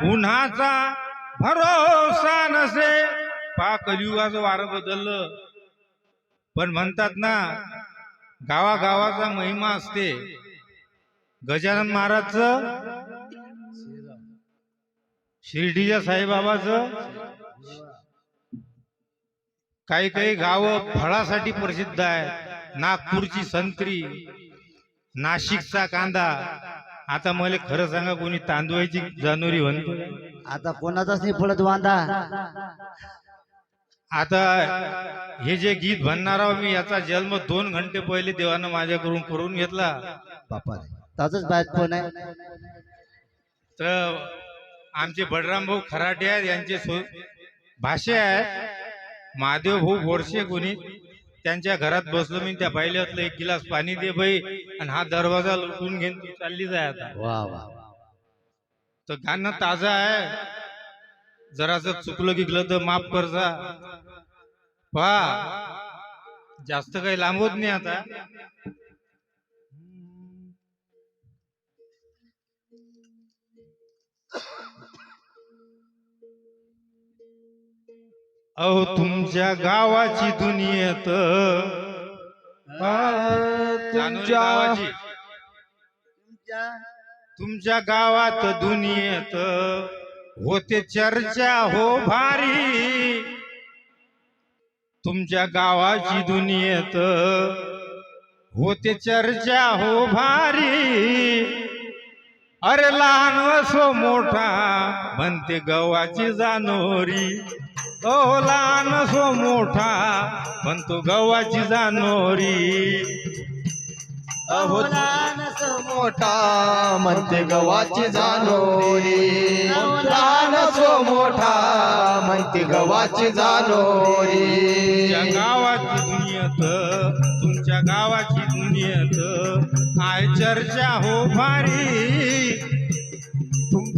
उन्हाचा भरोसा नसे. पा कलियुगाचं वारं बदललं. पण म्हणतात ना गावागावाचा महिमा असते. गजानन महाराजचं शिर्डीच्या साईबाबाच काही काही गाव फळासाठी प्रसिद्ध आहे नागपूरची संत्री नाशिकचा कांदा आता मला खरं सांगा कोणी तांदूळाची जानोरी म्हणतो? आता कोणाचाच नाही पडत वांदा. आता हे जे गीत म्हणणार आहो मी याचा जन्म दोन घंटे पहिले देवानं माझ्याकडून करून घेतला. बापा बाहेर फोन आहे तर आमचे बडराम भाऊ खराटे आहेत यांचे भाषे आहेत. महादेव भाऊ बोरसे कोणी? त्यांच्या घरात बसलो मी त्या बाईल्यातलं एक गिलास पाणी दे बाई आणि हा दरवाजा लुटून घेऊन ती चालली जाय आता. वा वा तर गाणं ताजं आहे. जरासं चुकलं गिकलं तर माफ करजा पहा जास्त काही लांबवत नाही आता. अहो तुमच्या गावाची दुनियेत गावाची. तुमच्या गावात दुनियेत होते चर्चा हो भारी. तुमच्या गावाची दुनियेत होते चर्चा हो भारी. अरे लहान असो मोठा म्हणते गव्हाची जानोरी. ओ लहान असो मोठा म्हणतो गव्हाची जानोरी. अहो मोठा म्हणते गव्हाची जानोरी. लहान सो मोठा म्हणते गव्हाची जानोरी. गावाची दुनियत तुमच्या गावाची दुनियत आय चर्चा हो भारी.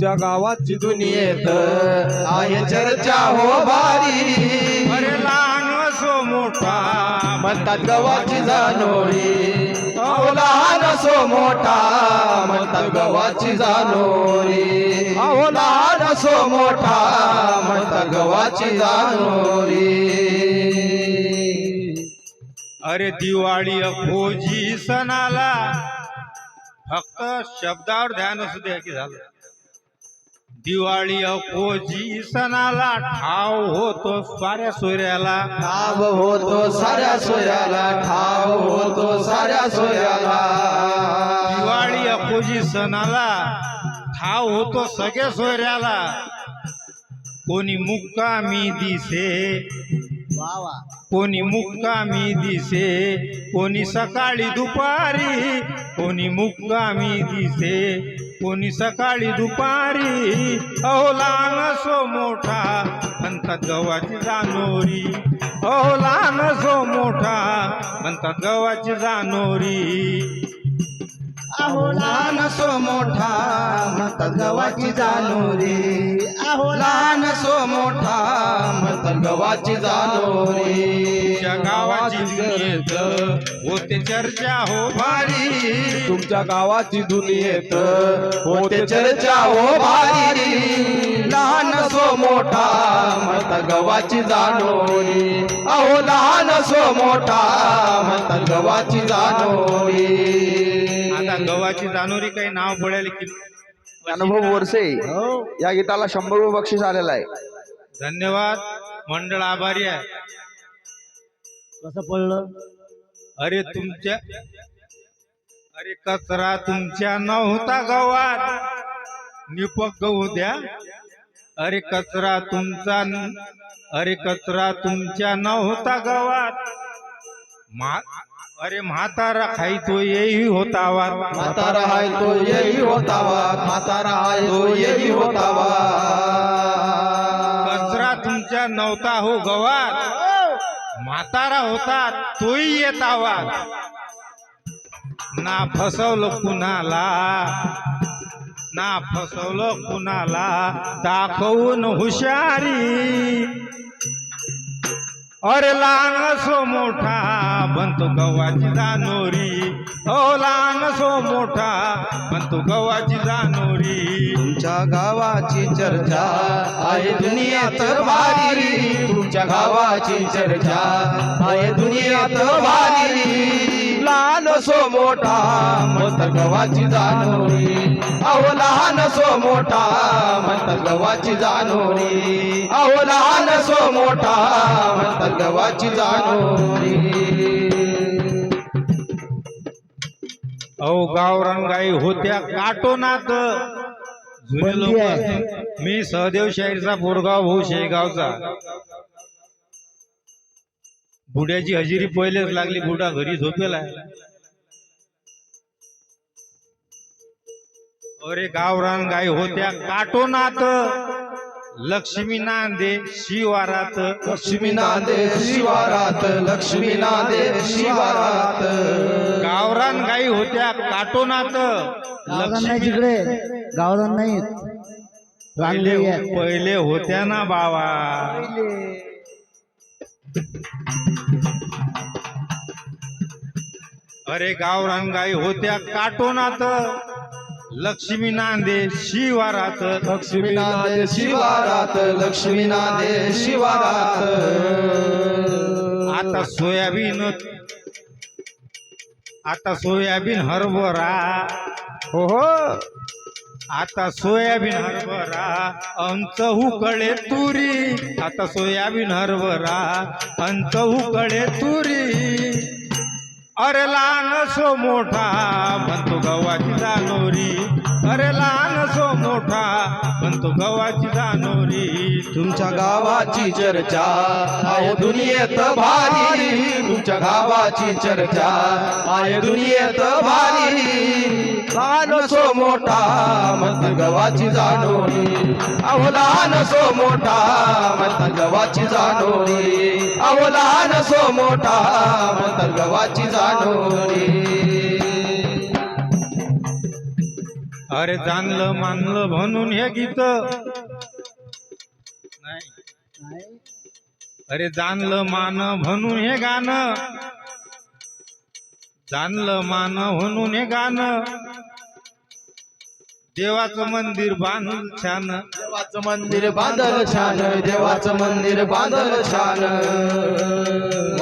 तुमच्या गावाची दुनियेत आहे चर्चा हो भारी. अरे लहान असो मोठा. म्हणतात गव्हाची जानोरी अहो लहान सो मोठा. म्हणतात गव्हाची जानोरी अहो लहान सो मोठा. म्हणतात गव्हाची जानोरी अरे दिवाळी अखोजी सणाला फक्त शब्दावर ध्यान असू द्या की झालं. दिवाळी अखोजी सणाला ठाव होतो साऱ्या सोयऱ्याला. ठाव होतो साऱ्या सोयाला ठाव होतो साऱ्या सोयाला दिवाळी अखोजी सणाला ठाव होतो सगळ्या सोयऱ्याला. कोणी मुक्कामी दिसे कोणी मुक्कामी दिसे कोणी सकाळी दुपारी कोणी मुक्कामी दिसे. कोणी सकाळी दुपारी? अहो लहान मोठा म्हणतात गव्हाची जानोरी. अहो लहान मोठा म्हणतात गव्हाची जानोरी. अहो लहान सो मोठा म्हणतात गव्हाची जानोरी अहो लहान सो मोठा म्हणतात गव्हाची जानोरी तुमच्या गावाची दुनियेत होते चर्चा हो भारी. तुमच्या गावाची दुनियेत होते चर्चा हो भारी. लहान सो मोठा म्हणतात गव्हाची जानोरी अहो लहान सो मोठा म्हणतात गव्हाची जानोरी आता गव्हाची जानोरी काही नाव पडेल की अनुभव वर्षे या गीताला शंभर रुपये बक्षीस आलेलं आहे. धन्यवाद. मंडळ आभारी आहे. कसं पडलं? अरे तुमच्या अरे कचरा तुमच्या नव्हता गवात निपक गहू द्या. अरे कचरा तुमचा न- अरे कचरा तुमच्या नव्हता गवात मा अरे म्हातारा खाई तो येई होता म्हातारा हाय तो येई होतावा. म्हातारा हाय तो येई होतावा. कचरा तुमच्या नव्हता हो गवात. म्हातारा होता तोही येतावा. ना फसवलं कुणाला? ना फसवलं कुणाला? दाखवून हुशारी. अरे लहान सो मोठा बनतो गव्हाची जानोरी. हो लहान सो मोठा बनतो गव्हाची जानोरी. तुमच्या गावाची चर्चा आहे दुनियात भारी. तुमच्या गावाची चर्चा आहे दुनियात भारी. लहान सो मोठा मत गव्हाची जानोरी. अहो लहान सो मोठा मत गव्हाची जानोरी. अहो लहान सो मोठा गव्हाची जानोरी अहो गावरान गाई होत्या काटोनात. जुने लोक. मी सहदेव शाहीरचा बोरगाव भाऊ शेगावचा. बुड्याची हजेरी पहिलेच लागली बुडा घरी झोपेला अरे गावरान गाई होत्या काटोनात. लक्ष्मी नांदे शिवारात. लक्ष्मी नांदे शिवारात लक्ष्मी नांदे शिवारात. गावरान गाई होत्या काटोनात. गावरान नाही लक्ष्मी तिकडे गावरान नाही पहिले. पहिले होत्या ना बाबा. अरे गावरान गाई होत्या काटोनात. लक्ष्मी नांदे शिवारात. लक्ष्मी नांदे शिवारात लक्ष्मी नांदे शिवारात. आता सोयाबीन आता सोयाबीन हरभरा. हो हो. आता सोयाबीन हरभरा. अंत हुकळे तुरी. आता सोयाबीन हरभरा. अंत हुकळे तुरी. अरे लहान सो मोठा म्हणतो गव्हाची जानोरी. अरे लहान सो मोठा म्हणतो गव्हाची जानोरी. तुमच्या गावाची चर्चा आहे दुनियेत भारी. तुमच्या गावाची चर्चा आहे दुनियेत भारी. लहान सो मोठा मत गव्हाची जानोरी. अहो लहान सो मोठा मत गव्हाची जानोरी. अहो लहान सो मोठा मत गव्हाची अरे जाणलं मानलं म्हणून हे गीत. नाही. अरे जाणलं मान म्हणून हे गाणं. जाणलं मान म्हणून हे गाणं. देवाचं मंदिर बांधून छान. देवाचं मंदिर बांधल छान देवाचं मंदिर बांधल छान.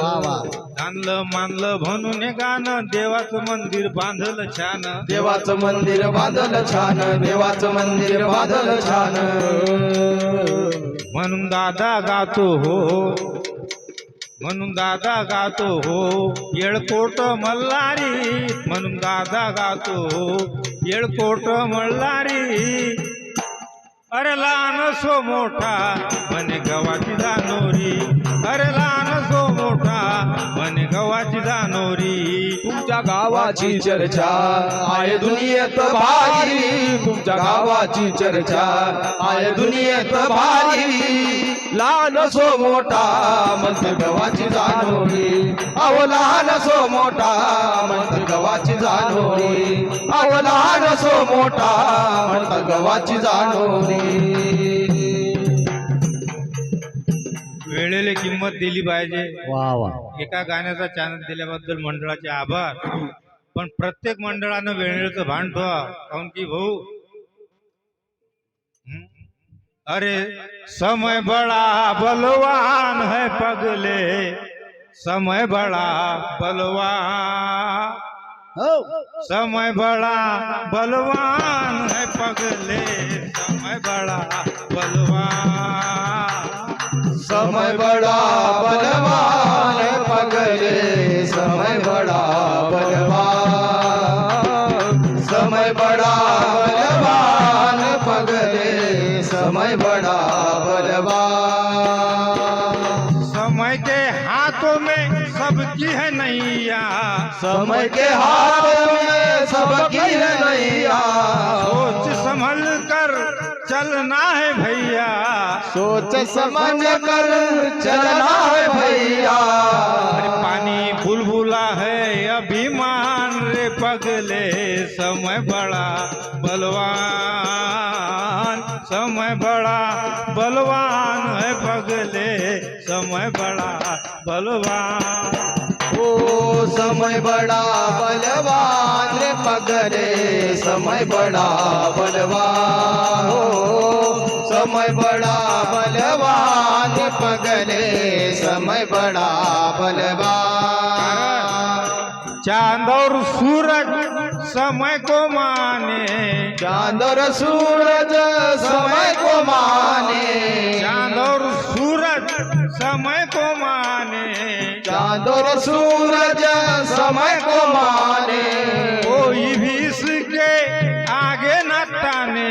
वा वा. जाणलं मानलं म्हणून गाणं. देवाचं मंदिर बांधलं छान. देवाचं मंदिर बांधल छान. देवाचं मंदिर बांधल छान. म्हणून दादा गातो हो. म्हणून दादा गातो हो. येळकोट मल्हारी. म्हणून दादा गातो हो. येळकोट मल्हारी. अरे लहान सो मोठा. म्हणे गव्हाची जानोरी अरे लहान गव्हाची जानोरी तुमच्या गावाची चर्चा. आहे दुनियेत भारी. तुमच्या गावाची चर्चा. आहे दुनियेत भारी. लहान सो मोठा मंत गव्हाची जानोरी अहो लहान सो मोठा मंत गव्हाची जानोरी अहो लहान सो मोठा मंत गव्हाची जानोरी वेळेला किंमत दिली पाहिजे. वा वा. एका गाण्याचा चॅनल दिल्याबद्दल मंडळाचे आभार. पण प्रत्येक मंडळानं वेळेचं भान ठेवा. काऊन की भाऊ? हं? अरे समय बड़ा बलवान है पगले. समय बड़ा बलवान. हो. समय बड़ा बलवान है पगले. समय बड़ा बलवान. समय बड़ा बलवान पगले समय बड़ा बलवान। समय बड़ा बलवान पगले समय बड़ा बलवान। समय के हाथों में सबकी है नैया। समय के हाथ में सबकी है नैया। सोच संभल कर चलना है सोच समझ कर चलना है भैया. अरे पानी बुलबुला है बलवान ओ समय बड़ा बलवान रे पगले समय बड़ा बलवान हो समय बड़ा बलवान रे पगले समय बड़ा बलवान चांद और सूरज समय को माने चांद और सूरज सूरज समय को माने। कोई भी इसके आगे न ताने।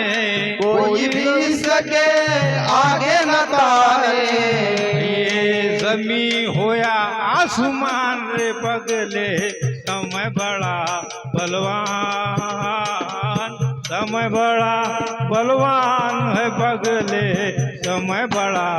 कोई भी सके आगे न ताने। ये जमी होया आसमान रे पगले समय बड़ा बलवान। समय बड़ा बलवान है पगले समय बड़ा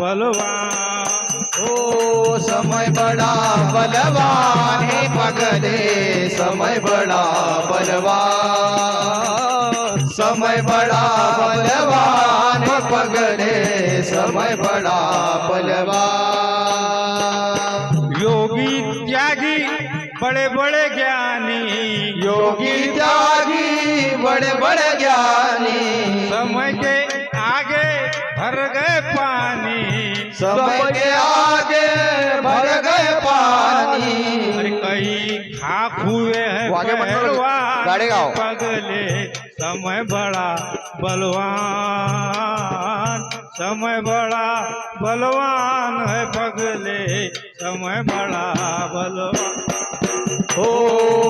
बलवान। ओ समय बड़ा बलवान है पगले समय बड़ा बलवान। समय बड़ा बलवान है पगले समय बड़ा बलवान। योगी त्यागी बड़े बड़े ज्ञानी। योगी त्यागी बड़े बड़े ज्ञानी गाओ। पगले समय बड़ा बलवान समय बड़ा बलवान है पगले समय बड़ा बलवान। ओ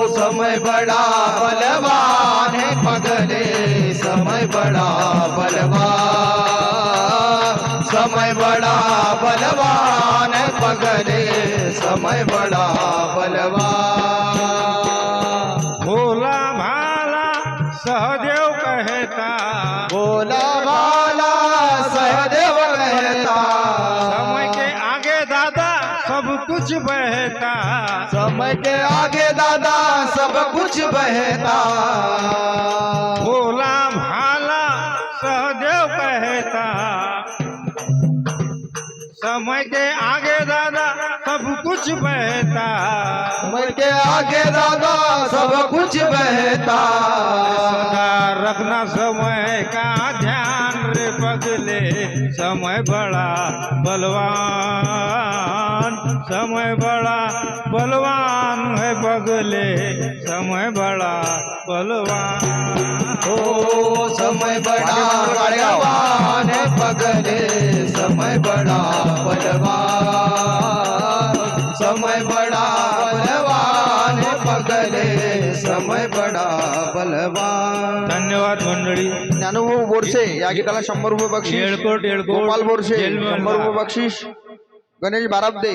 समय बड़ा बलवान है पगले समय बड़ा बलवान। समय बड़ा बलवान है पगले समय बड़ा बलवान। कुछ बहता भोला भाला सहदेव कहता। समय के आगे दादा सब कुछ बहता। समय के आगे दादा सब कुछ बहता। सदा रखना समय का ध्यान रे पगले समय बड़ा बलवान। समय बड़ा। बलवान है पगले समय बड़ा। बलवान। ओ समय बड़ा। बलवान है पगले समय बड़ा। बलवान। समय बड़ा। बलवान है पगले समय बड़ा। बलवान। धन्यवाद मंडळी। ज्ञानभाऊ बोरसे या गीताला शंभर रुपये बक्षीस. येळकोट येळकोट. गोपाल बोरसे शंभर रुपये बक्षीस. गणेश बाराबदे